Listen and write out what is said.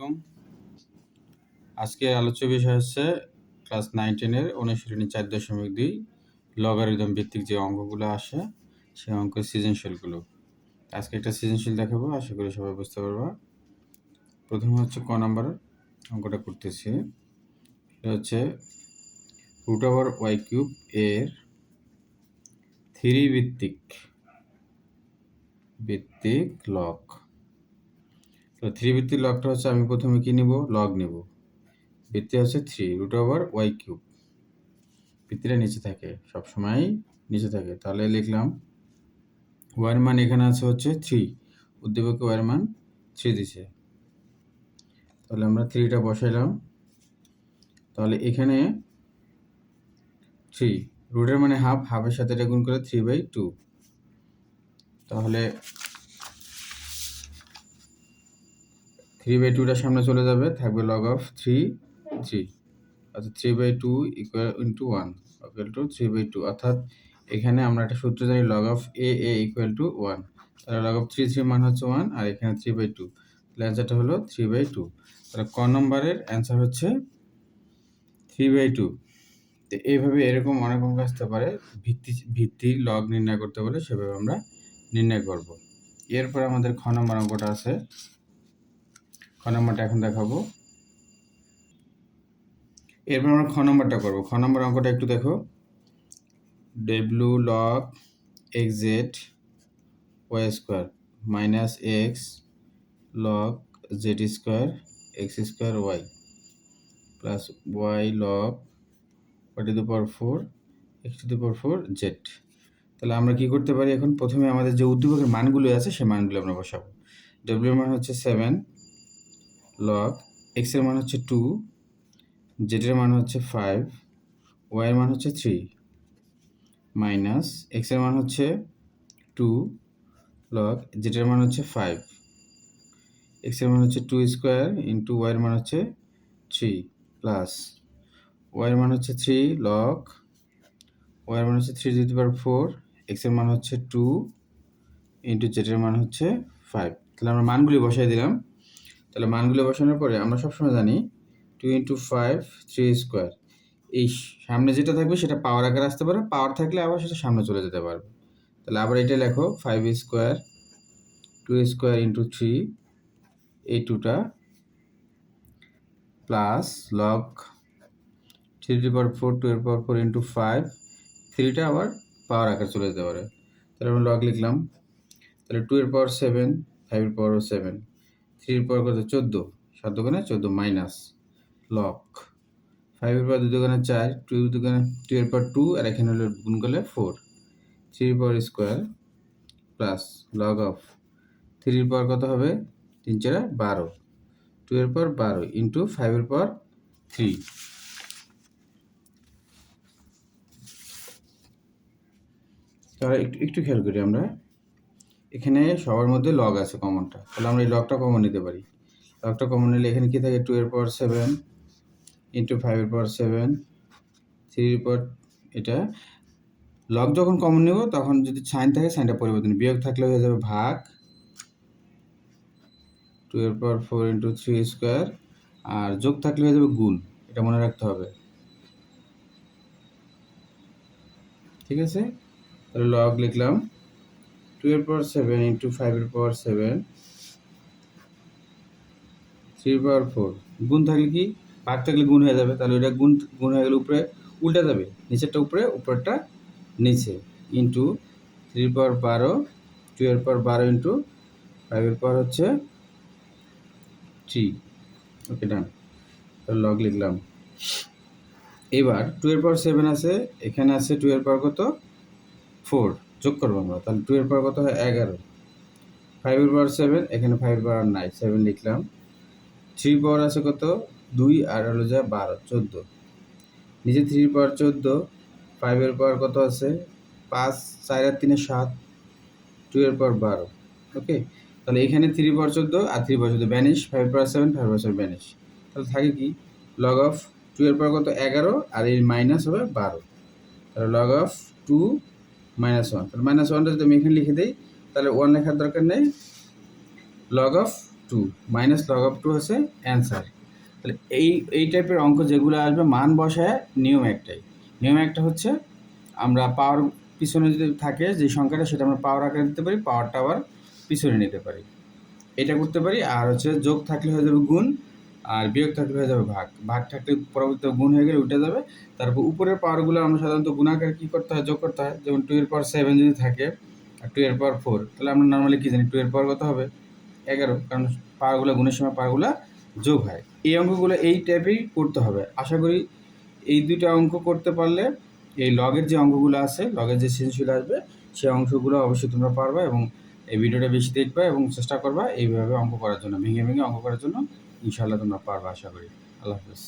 আলাইকুম। আজকে আলোচ্য বিষয় হচ্ছে ক্লাস নাইন টেনের অনুশীলনী চার দশমিক দুই লগারিদম ভিত্তিক যে অঙ্কগুলো আসে, সেই অঙ্কের সৃজনশীলগুলো। আজকে একটা সৃজনশীল দেখাবো, আশা করি সবাই বুঝতে পারবা। প্রথমে হচ্ছে ক নাম্বার অঙ্কটা করতেছি। এটা হচ্ছে রুট ওভার ওয়াই কিউব এর থ্রি ভিত্তিক ভিত্তিক লগ তো থ্রি ভিত্তিক লগটা হচ্ছে আমি প্রথমে কি নিব? লগ নিব। ভিত্তি হচ্ছে three root over Y cube ভিত্তিটা নিচে থাকে সবসময় নিচে থাকে। তাহলে লিখলাম ওয়ার মান এখানে আছে হচ্ছে থ্রি উদ্দীপকে ওয়ার মান থ্রি দিছে। তাহলে আমরা থ্রিটা বসাইলাম। তাহলে এখানে থ্রি রুটের মানে হাফ হাফের সাথে এটা গুণ করে থ্রি বাই টু তাহলে থ্রি বাই টুটার সামনে চলে যাবে, থাকবে লগ অফ থ্রি থ্রি অর্থাৎ three by two equal into one equal to three by two অর্থাৎ এখানে আমরা একটা সূত্র জানি log of A A equal to one তাহলে লগ অফ থ্রি থ্রি মান হচ্ছে ওয়ান আর এখানে থ্রি বাই টু তাহলে অ্যান্সারটা হলো থ্রি বাই টু তাহলে ক নম্বরের অ্যান্সার হচ্ছে থ্রি বাই টু তো এইভাবে এরকম অনেক অঙ্ক আসতে পারে, ভিত্তি ভিত্তি লগ নির্ণয় করতে বলে সেভাবে আমরা নির্ণয় করব। এরপর আমাদের খ নম্বর অঙ্কটা আছে। খ নম্বরটা এখন দেখাবো। এরপর আমরা খ নম্বরটা করব। খ নম্বর অঙ্কটা একটু দেখো। W log X Z Y square minus X log Z square X square Y plus Y log Y to the power four X to the power four Z তাহলে আমরা কি করতে পারি এখন? প্রথমে আমাদের যে উদ্দীপকের মানগুলো আছে সেই মানগুলো আমরা বসাবো। ডব্লিউর মান হচ্ছে সেভেন লগ এক্সের মান হচ্ছে টু জেডের মান হচ্ছে ফাইভ ওয়াইয়ের মান হচ্ছে থ্রি মাইনাস এক্সের মান হচ্ছে টু লগ জেডের মান হচ্ছে ফাইভ এক্সের মান হচ্ছে টু স্কোয়ার ইন্টু ওয়াইয়ের মান হচ্ছে থ্রি প্লাস ওয়াইয়ের মান হচ্ছে থ্রি লগ ওয়াইয়ের মান হচ্ছে থ্রি দিতে পার ফোর এক্সের মান হচ্ছে টু ইন্টু জেডের মান হচ্ছে ফাইভ তাহলে আমরা মানগুলি বসাই দিলাম তাহলে মানগুলো বসানোর পরে আমরা সবসময় জানি two into five three square এই সামনে যেটা থাকবে সেটা পাওয়ার আকারে আসতে পারে পাওয়ার থাকলে আবার সেটা সামনে চলে যেতে পারবে। তাহলে আবার এটা লেখো five square two square into three এই টুটা plus log three two power four two এর পাওয়ার ফোর ইন্টু ফাইভ থ্রিটা আবার পাওয়ার আকারে চলে যেতে পারে। তাহলে আমরা লগ লিখলাম। তাহলে টু এর পাওয়ার সেভেন ফাইভের পাওয়ার সেভেন থ্রির পাওয়ার কত? চোদ্দ। সাত দোকানে চোদ্দ মাইনাস লক ফাইভের পর দুই দোকানে চার টু দোকানে টু এর পর টু আর এখানে হলো গুণ করলে ফোর থ্রির power square plus log of থ্রির পাওয়ার কত হবে? তিন চারা বারো। টু এর পর বারো ইন্টু ফাইভের পর থ্রি তাহলে একটু একটু খেয়াল করি আমরা। এখানে সবার মধ্যে লগ আছে কমনটা তাহলে আমরা এই লগটা কমন নিতে পারি। লগটা কমন নিলে এখানে কী থাকে? টু এর পাওয়ার সেভেন ইন্টু ফাইভের পাওয়ার সেভেন থ্রির পর এটা লগ যখন কমন নেব, তখন যদি সাইন থাকে সাইনটা পরিবর্তন। বিয়োগ থাকলে হয়ে যাবে ভাগ টু এর power four into three square আর যোগ থাকলে হয়ে যাবে গুণ। এটা মনে রাখতে হবে। ঠিক আছে? তাহলে লগ লিখলাম। টু এর পাওয়ার সেভেন ইন্টু ফাইভের power seven three power four গুণ থাকলে কি? ভাগ থাকলে গুণ হয়ে যাবে। তাহলে ওইটা গুণ গুণ হয়ে গেলে উপরে উল্টে যাবে। নিচেরটা উপরে উপরেরটা নিচে। ইন্টু থ্রি পাওয়ার বারো টু এর পাওয়ার বারো ইন্টু ফাইভের পাওয়ার হচ্ছে থ্রি ওকে ডান লগ লিখলাম। এবার টু এর পাওয়ার সেভেন আছে। এখানে আছে টু এর পাওয়ার কত? ফোর যোগ করব আমরা তাহলে টু এর পাওয়ার কত হয় এগারো ফাইভের পাওয়ার সেভেন এখানে ফাইভের পাওয়ার নাই সেভেন লিখলাম থ্রি পাওয়ার আছে কত দুই আর হলো যা বারো চোদ্দ নিচে থ্রি পাওয়ার চোদ্দ ফাইভের পাওয়ার কত আছে পাঁচ চার আর তিনে সাত টু এর বারো ওকে তাহলে এখানে থ্রি পাওয়ার চোদ্দ আর থ্রি পাওয়ার চোদ্দ vanish five power seven five power seven vanish তাহলে থাকে কি লগ অফ টু এর পাওয়ার কত এগারো আর এই মাইনাস হবে বারো তাহলে log of two minus one তাহলে মাইনাস ওয়ানটা যদি আমি এখানে লিখে দিই, তাহলে ওয়ান লেখার দরকার নেই। Log of two minus log of two হচ্ছে অ্যান্সার তাহলে এই এই টাইপের অঙ্ক যেগুলো আসবে, মান বসায় নিয়ম একটাই। নিয়ম একটা হচ্ছে, আমরা পাওয়ার পিছনে যদি থাকে, যে সংখ্যাটা সেটা আমরা পাওয়ার আকারে দিতে পারি পাওয়ারটা আবার পিছনে নিতে পারি। এটা করতে পারি, আর হচ্ছে যোগ থাকলে হয়ে যাবে গুণ। আর বিয়োগ থাকলে হয়ে যাবে ভাগ। ভাগ থাকলে পরবর্তীতে গুণ হয়ে গেলে উঠে যাবে। তারপর উপরের পাওয়ারগুলো আমরা সাধারণত গুণাকার কী করতে হয়? যোগ করতে হয়। যেমন টু এর পাওয়ার সেভেন যদি থাকে আর টু এর পাওয়ার ফোর তাহলে আমরা নর্মালি কী জানি? টু এর পাওয়ার কত হবে? এগারো। কারণ পাওয়ারগুলো, গুণের সময় পাওয়ারগুলো যোগ হয়। এই অঙ্কগুলো এই টাইপেই করতে হবে। আশা করি এই দুইটা অঙ্ক করতে পারলে এই লগের যে অঙ্কগুলো আছে লগের যে সৃজনশীল আসবে সেই অংশগুলো অবশ্যই তোমরা পারবে এবং এই ভিডিওটা বেশি দেখবে এবং চেষ্টা করবা এইভাবে অঙ্ক করার জন্য, ভেঙে ভেঙে অঙ্ক করার জন্য। ইনশাআল্লাহ তোমরা পারবে আশা করি। আল্লাহ হাফেজ।